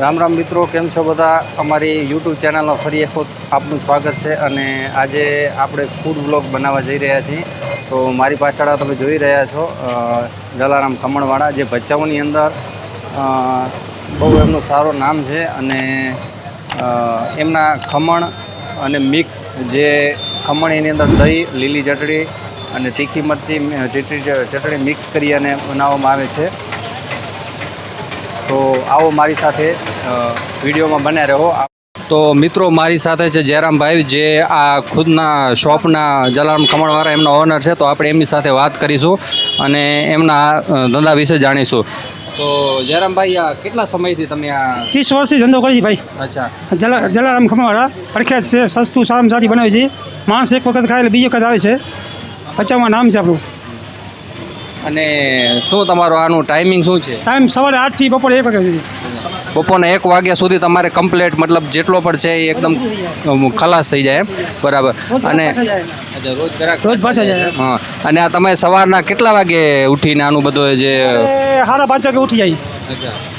રામ રામ મિત્રો, કેમ છો બધા? અમારી યુટ્યુબ ચેનલમાં ફરી એક આપનું સ્વાગત છે અને આજે આપણે ફૂડ બ્લોગ બનાવવા જઈ રહ્યા છીએ. તો મારી પાછળ તમે જોઈ રહ્યા છો જલારામ ખમણવાળા જે ભચાઉની અંદર બહુ એમનું સારું નામ છે અને એમના ખમણ અને મિક્સ જે ખમણ એની અંદર દહીં, લીલી ચટણી અને તીખી મરચી ચટણી મિક્સ કરી અને બનાવવામાં આવે છે. તો આવો મારી સાથે વિડીયોમાં બન્યા રહો. તો મિત્રો મારી સાથે છે જયરામભાઈ જે આ ખુદના શોપના જલારામ ખમણવાળા એમના ઓનર છે તો આપણે એમની સાથે વાત કરીશું અને એમના ધંધા વિશે જાણીશું. તો જયરામભાઈ આ કેટલા સમયથી તમે આ ત્રીસ વર્ષથી ધંધો કરી ભાઈ. અચ્છા. જલા જલારામ ખમાવાળા પ્રખ્યાત છે સસ્તું સારામાં સારી બનાવે છે. માણસ એક વખત ખાય એટલે બીજી વખત આવે છે. પચાવમાં નામ છે આપણું. અને શું તમારો આનું ટાઈમિંગ શું છે? ટાઈમ સવારે આઠથી બપોરે એક વાગ્યા સુધી. બપોરના એક વાગ્યા સુધી તમારે કમ્પ્લેટ મતલબ જેટલો પણ છે એ એકદમ ખલાસ થઈ જાય એમ. બરાબર. અને રોજ પાછા જાય હા. અને આ તમે સવારના કેટલા વાગે ઉઠીને આનું બધું જે સાડા પાંચ વાગે ઉઠી જાય.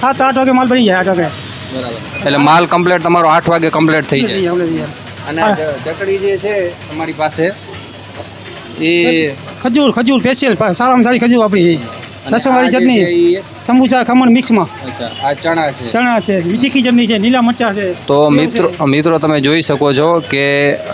સાત આઠ વાગે માલ બની જાય આઠ વાગે. બરાબર. એટલે માલ કમ્પ્લેટ તમારો આઠ વાગે કમ્પ્લેટ થઈ જાય. અને ચકડી જે છે તમારી પાસે એ ખજૂર ખજૂર સ્પેશિયલ સારામાં સારી ખજૂર આપણી લસણવાળી ચટણી. સમોસા ખમણ મિક્સમાં. અચ્છા આ ચણા છે. ચણા છે તીખી ચટણી છે લીલા મરચા છે. તો મિત્રો મિત્રો તમે જોઈ શકો છો કે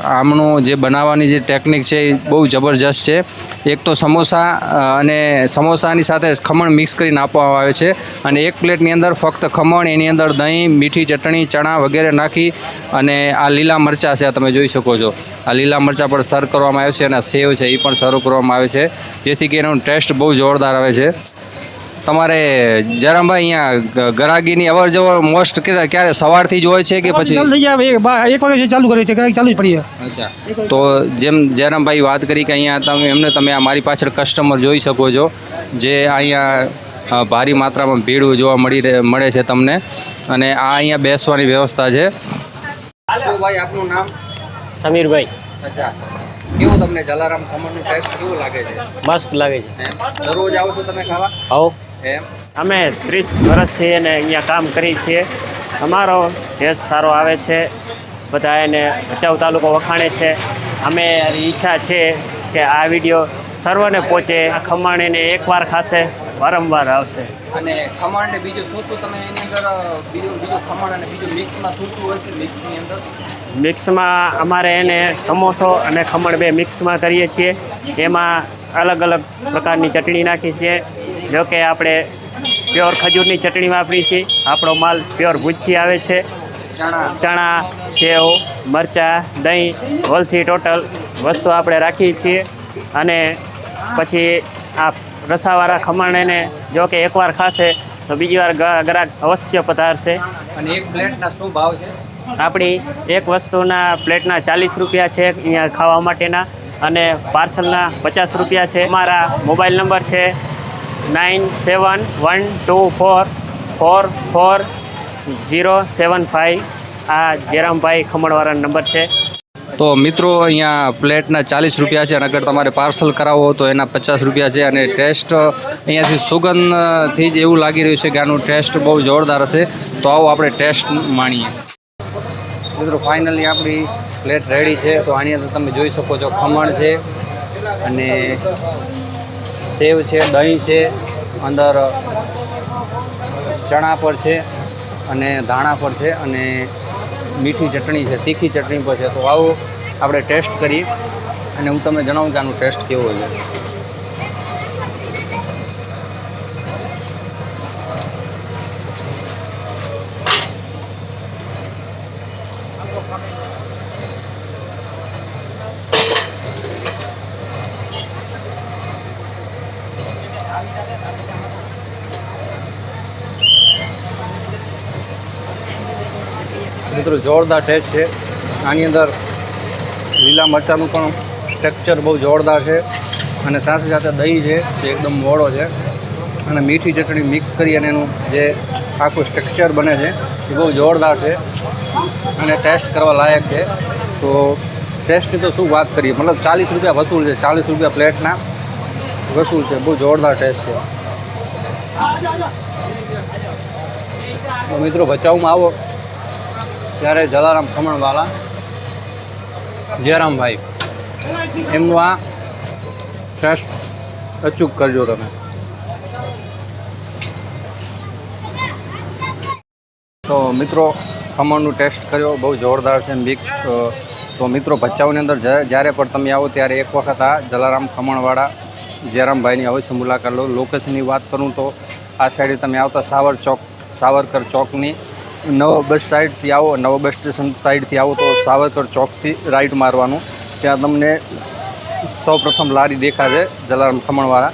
આમનું જે બનાવવાની જે ટેકનિક છે એ બહુ જબરજસ્ત છે. એક તો સમોસા અને સમોસાની સાથે ખમણ મિક્સ કરીને આપવામાં આવે છે. અને એક પ્લેટની અંદર ફક્ત ખમણ, એની અંદર દહીં, મીઠી ચટણી, ચણા વગેરે નાખી અને આ લીલા મરચાં છે, આ તમે જોઈ શકો છો. આ લીલા મરચાં પણ સર્વ કરવામાં આવે છે અને સેવ છે, એ પણ સર્વ કરવામાં આવે છે. જેથી કે એનો ટેસ્ટ બહુ જોરદાર આવે છે. તમારે જયરામભાઈ અહીંયા ગરાગીની અવર જવર મોસ્ટ ક્યારે સવારથી જ હોય છે કે પછી? ચાલુ એક વાગે ચાલુ કરે છે ચાલુ જ પડી અચ્છા. તો જેમ જયરામભાઈ વાત કરી કે અહીંયા તમે એમને તમે આ મારી પાછળ કસ્ટમર જોઈ શકો છો જે અહીંયા ભારી માત્રામાં ભીડ જોવા મળી રહે મળે છે તમને. અને આ અહીંયા બેસવાની વ્યવસ્થા છે. ભાઈ આપનું નામ? સમીરભાઈ. અચ્છા. કેવું તમને જલારામ ખમણનું ટેસ્ટ કેવું લાગે છે? મસ્ત લાગે છે. દરરોજ આવો છો તમે ખાવા? આવો. અમે ત્રીસ વર્ષથી એને અહીંયા કામ કરી છીએ. અમારો ટેસ્ટ સારો આવે છે બધા એને ભચાઉ તાલુકો વખાણે છે. અમે ઈચ્છા છે કે આ વીડિયો સર્વને પહોંચે આ ખમણ એને એકવાર ખાશે વારંવાર આવશે. અને ખમણ ને બીજું શું શું તમે એની અંદર બીજું બીજું ખમણ અને બીજું મિક્સમાં શું શું હોય છે મિક્સની અંદર? મિક્સમાં અમારે એને સમોસો અને ખમણ બે મિક્સમાં કરીએ છીએ. એમાં અલગ અલગ પ્રકારની ચટણી નાખી છીએ જો કે આપણે પ્યોર ખજૂરની ચટણી વાપરી છીએ. આપણો માલ પ્યોર ભૂજથી આવે છે. ચણા સેવ મરચાં દહીં હોલથી ટોટલ વસ્તુ આપણે રાખીએ છીએ. અને પછી આ રસાવાળા ખમણ એને જો કે એકવાર ખાશે તો બીજી વાર ગ્રાહક અવશ્ય પધારશે. અને એક પ્લેટના શું ભાવ છે? આપણી એક વસ્તુના પ્લેટના ચાલીસ રૂપિયા છે અહીંયા ખાવા માટેના અને પાર્સલના પચાસ રૂપિયા છે. અમારા મોબાઈલ નંબર છે nine seven one two four four four zero seven five આ જયરામભાઈ ખમણવાળા નંબર છે. તો મિત્રો અહીંયા પ્લેટના ચાલીસ રૂપિયા છે અને અગર તમારે પાર્સલ કરાવવો હોય તો એના પચાસ રૂપિયા છે અને ટેસ્ટ, અહીંયાથી સુગંધથી જ એવું લાગી રહ્યું છે કે આનું ટેસ્ટ બહુ જોરદાર હશે. તો આવો આપણે ટેસ્ટ માણીએ. મિત્રો, ફાઇનલી આપણી પ્લેટ રેડી છે. તો આની અંદર તમે જોઈ શકો છો ખમણ છે અને સેવ છે, દહીં છે, અંદર ચણા પર છે અને ધાણા પર છે અને મીઠી ચટણી છે, તીખી ચટણી પર છે. તો આવો આપણે ટેસ્ટ કરીએ અને હું તમને જણાવું કે આનું ટેસ્ટ કેવો છે. મિત્રો, જોરદાર ટેસ્ટ છે. આની અંદર લીલા મરચાંનું પણ સ્ટ્રક્ચર બહુ જોરદાર છે અને સાથે સાથે દહીં છે, જે એકદમ મોડો છે. અને મીઠી ચટણી મિક્સ કરી અને એનું જે આખું સ્ટ્રક્ચર બને છે, એ બહુ જોરદાર છે અને ટેસ્ટ કરવા લાયક છે. તો ટેસ્ટની તો શું વાત કરીએ? મતલબ ચાલીસ રૂપિયા વસૂલ છે, ચાલીસ રૂપિયા પ્લેટના વસૂલ છે. બહુ જોરદાર ટેસ્ટ છે. મિત્રો ભચાઉમાં આવો. ત્યારે જલારામ ખમણવાલા, જયરામભાઈ એમનું આ ટેસ્ટ અચૂક કરજો તમે. તો મિત્રો, ખમણનું ટેસ્ટ કર્યો, બહુ જોરદાર છે મિક્સ તો મિત્રો, ભચાઉની અંદર જ્યારે પણ તમે આવો ત્યારે એક વખત આ જલારામ ખમણવાળા, જયરામભાઈની અવશ્ય મુલાકાત લો. લોકેશનની વાત કરું તો, આ સાઈડે તમે આવતા સાવર ચોક સાવરકર ચોકની નવ બસ સાઈડથી આવો, નવા બસ સ્ટેશન સાઈડથી આવો તો સાવરકર ચોકથી રાઈટ મારવાનું. ત્યાં તમને સૌ પ્રથમ લારી દેખાશે જલારામ ખમણવાળા.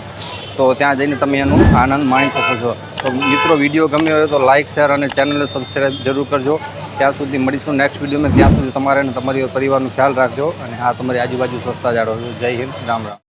તો ત્યાં જઈને તમે એનો આનંદ માણી શકો છો. તો મિત્રો, વીડિયો ગમ્યો હોય તો લાઇક શેર અને ચેનલને સબસ્ક્રાઈબ જરૂર કરજો. ત્યાં સુધી મળીશું નેક્સ્ટ વિડીયોમાં. ત્યાં સુધી તમારે અને તમારી પરિવારનો ખ્યાલ રાખજો અને હા તમારી આજુબાજુ સ્વચ્છતા જાળવજો. જય હિન્દ, રામ રામ.